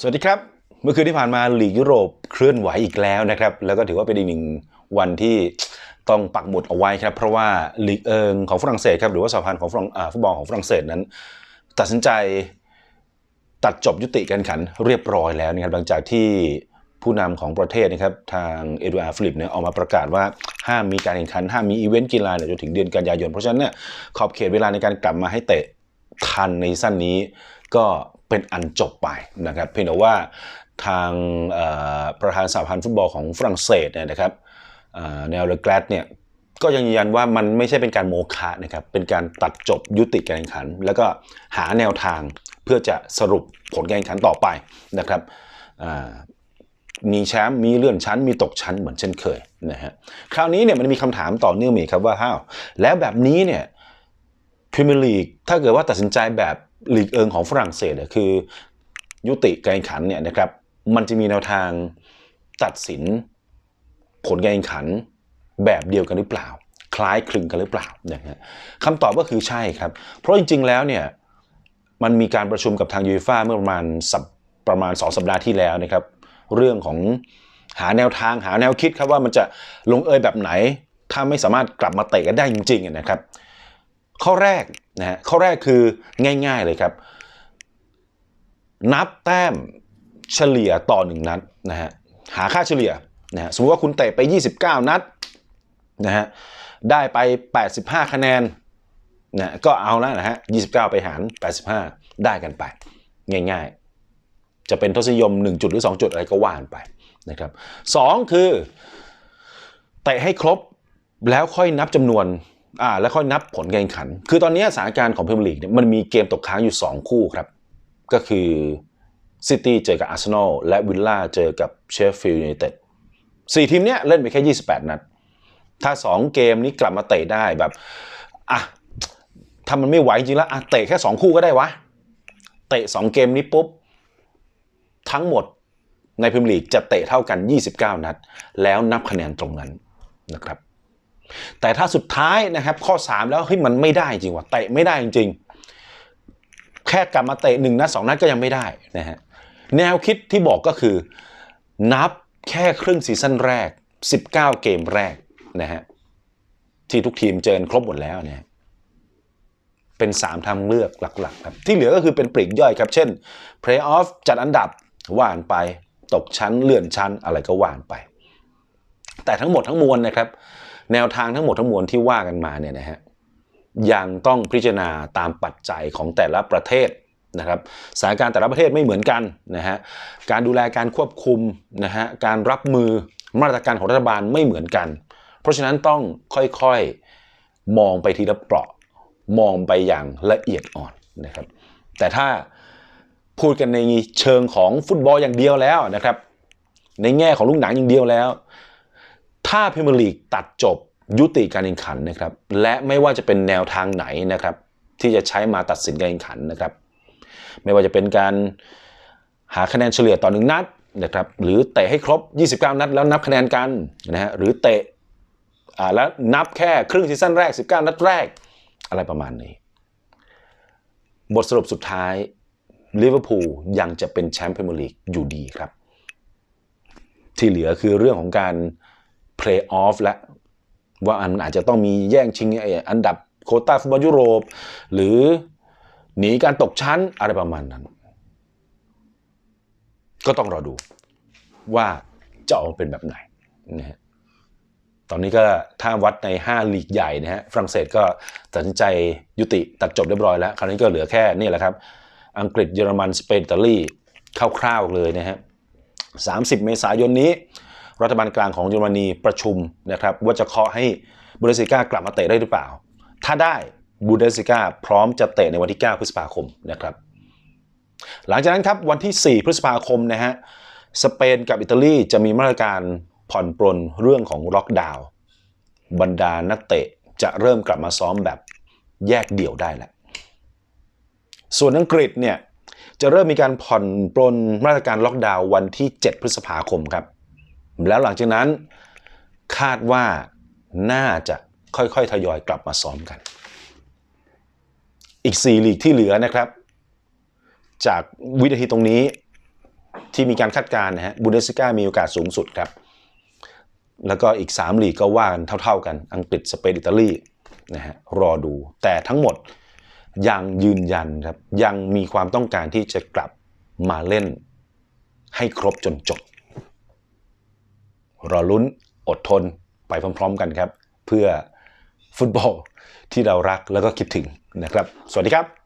สวัสดีครับ เมื่อคืนที่ผ่านมาลีกยุโรปเคลื่อนไหวอีกแล้วนะครับ แล้วก็ถือว่าเป็นอีกหนึ่งวันที่ต้องปักหมุดเอาไว้ครับ เพราะว่าลีกเอิงของฝรั่งเศสครับหรือว่าสหพันธ์ของฟุตบอลของฝรั่งเศสนั้น ตัดสินใจตัดจบยุติการแข่งขันเรียบร้อยแล้วนะครับหลังจากที่ผู้นำของประเทศนะครับทางเอ็ดวาร์ดฟิลิปเนี่ยออกมาประกาศว่าห้ามมีการแข่งขันห้ามมีอีเวนต์กีฬาเนี่ยจนถึงเดือนกันยายน เพราะฉะนั้นเนี่ยขอบเขตเวลาในการกลับมาให้เตะทันในสั้นนี้ก็ เป็นอันจบไปนะครับเพียงแต่ว่าทางประธานสหพันธ์ฟุตบอลของฝรั่งเศสเนี่ยนะครับแนวเลกรดเนี่ยก็ยังยืนยันว่ามันไม่ใช่เป็นการโมฆะนะครับเป็นการตัดจบยุติการแข่งขัน แล้วก็หาแนวทางเพื่อจะสรุปผลการแข่งขันต่อไปนะครับมีแชมป์มีเลื่อนชั้น มีตกชั้นเหมือนเช่นเคยนะฮะคราวนี้เนี่ยมันมีคำถามต่อเนื่องมาอีครับว่าฮ้าวแล้วแบบนี้เนี่ยพรีเมียร์ลีกถ้าเกิดว่าตัดสินใจแบบ ลีกเอิงของฝรั่งเศสคือ ยุติการแข่งขันเนี่ยนะครับ มันจะมีแนวทางตัดสินผลการแข่งขันแบบเดียวกันหรือเปล่า คล้ายคลึงกันหรือเปล่านะฮะคำตอบก็คือใช่ครับ เพราะจริง ๆ แล้วเนี่ยมันมีการประชุมกับทางยูฟ่าเมื่อประมาณสัปประมาณ 2 สัปดาห์ที่แล้วนะครับ เรื่องของหาแนวทางหาแนวคิดครับว่ามันจะลงเอยแบบไหน ถ้าไม่สามารถกลับมาเตะกันได้จริงๆนะครับ ข้อแรกนะฮะข้อแรกคือง่ายๆเลยครับ นับแต้มเฉลี่ยต่อหนึ่งนัดนะฮะหาค่าเฉลี่ยนะฮะสมมติว่าคุณเตะไป 29 นัดนะฮะได้ไป 85 คะแนนนะก็เอาแล้วนะฮะ29 ไปหาร 85 ได้กันไป ง่ายๆ จะเป็นทศนิยม 1 จุดหรือ 2 จุดอะไรก็ว่านไปนะครับสองคือเตะให้ครบแล้วค่อยนับจำนวน อ่าแล้วค่อยนับผลการแข่งขัน คือตอนนี้สถานการณ์ของพรีเมียร์ลีกเนี่ยมันมีเกมตกค้างอยู่ 2 คู่ครับ ก็คือซิตี้เจอกับอาร์เซนอลและวิลล่าเจอกับเชฟฟิลด์ยูไนเต็ดสี่ทีมเนี้ยเล่นไปแค่ 28 นัด ถ้า 2 เกมนี้กลับมาเตะได้แบบอะถ้ามันไม่ไหวจริงแล้วอะเตะแค่ 2 คู่ก็ได้วะ เตะ 2 เกมนี้ปุ๊บ ทั้งหมดในพรีเมียร์ลีกจะเตะเท่ากัน 29 นัด แล้วนับคะแนนตรงนั้นนะครับ แต่ถ้าสุดท้ายนะครับข้อ 3 แล้วเฮ้ยมันไม่ได้จริงว่ะเตะไม่ได้จริงแค่กลับมาเตะหนึ่งนัดสองนัดก็ยังไม่ได้นะฮะแนวคิดที่บอกก็คือ นับแค่ครึ่งซีซั่นแรก 19 เกมแรกนะฮะที่ทุกทีมเจอครบหมดแล้วเนี่ยเป็น 3 ทางเลือกหลักๆครับที่เหลือก็คือเป็นปลีกย่อยครับ เช่น Play-off จัดอันดับว่านไป ตกชั้นเลื่อนชั้นอะไรก็ว่านไป แต่ทั้งหมดทั้งมวลนะครับ แนวทางทั้งหมดทั้งมวลที่ว่ากันมาเนี่ยนะฮะยังต้องพิจารณาตามปัจจัยของแต่ละประเทศนะครับสถานการณ์แต่ละประเทศไม่เหมือนกันนะฮะการดูแลการควบคุมนะฮะการรับมือมาตรการของรัฐบาลไม่เหมือนกัน เพราะฉะนั้นต้องค่อยๆมองไปทีละเปราะมองไปอย่างละเอียดอ่อนนะครับ แต่ถ้าพูดกันในเชิงของฟุตบอลอย่างเดียวแล้วนะครับ ในแง่ของลูกหนังอย่างเดียวแล้ว ถ้าพรีเมียร์ลีกตัดจบยุติการแข่งขันนะครับ และไม่ว่าจะเป็นแนวทางไหนนะครับ ที่จะใช้มาตัดสินการแข่งขันนะครับ ไม่ว่าจะเป็นการหาคะแนนเฉลี่ยต่อหนึ่งนัดนะครับ หรือเตะให้ครบ 29 นัด แล้วนับคะแนนกันนะฮะหรือเตะอ่าแล้วนับแค่ครึ่งซีซั่นแรก 19 นัดแรก อะไรประมาณนี้ บทสรุปสุดท้ายลิเวอร์พูลยังจะเป็นแชมป์พรีเมียร์ลีกอยู่ดีครับ ที่เหลือคือเรื่องของการ play off และว่าอันอาจจะต้องมีแย่งชิงอันดับโคต้าฟุตบอลยุโรป หรือหนีการตกชั้นอะไรประมาณนั้น ก็ต้องรอดูว่าจะออกมาเป็นแบบไหนนะฮะตอนนี้ก็ถ้าวัดใน 5 ลีกใหญ่นะฮะฝรั่งเศสก็ตัดสินใจยุติตัดจบเรียบร้อยแล้ว คราวนี้ก็เหลือแค่นี่แหละครับ อังกฤษเยอรมันสเปนอิตาลีคร่าวๆเลยนะฮะ30 เมษายนนี้ รัฐบาลกลางของเยอรมนีประชุมนะครับว่าจะเคาะให้บูเดสลิก้ากลับมาเตะได้หรือเปล่า ถ้าได้บูเดสลิก้าพร้อมจะเตะในวันที่ 9 พฤษภาคมนะครับหลังจากนั้นครับวันที่ 4 พฤษภาคมนะฮะสเปนกับอิตาลีจะมีมาตรการผ่อนปรนเรื่องของล็อกดาวน์บรรดานักเตะจะเริ่มกลับมาซ้อมแบบแยกเดี่ยวได้แล้วส่วนอังกฤษเนี่ยจะเริ่มมีการผ่อนปรนมาตรการล็อกดาวน์วันที่ 7 พฤษภาคมครับ แล้วหลังจากนั้นคาดว่าน่าจะค่อยๆ ทยอยกลับมาซ้อมกัน อีก4ลีกที่เหลือนะครับ จากวินาทีตรงนี้ที่มีการคาดการณ์นะฮะบูเดสกามีโอกาสสูงสุดครับ แล้วก็อีก3ลีกก็ว่ากันเท่า ๆกัน อังกฤษสเปนอิตาลีนะฮะรอดูแต่ทั้งหมดยังยืนยันครับ ยังมีความต้องการที่จะกลับมาเล่นให้ครบจนจบ รอลุ้นอดทนไปพร้อม ๆ กันครับ เพื่อฟุตบอลที่เรารักแล้วก็คิดถึงนะครับ สวัสดีครับ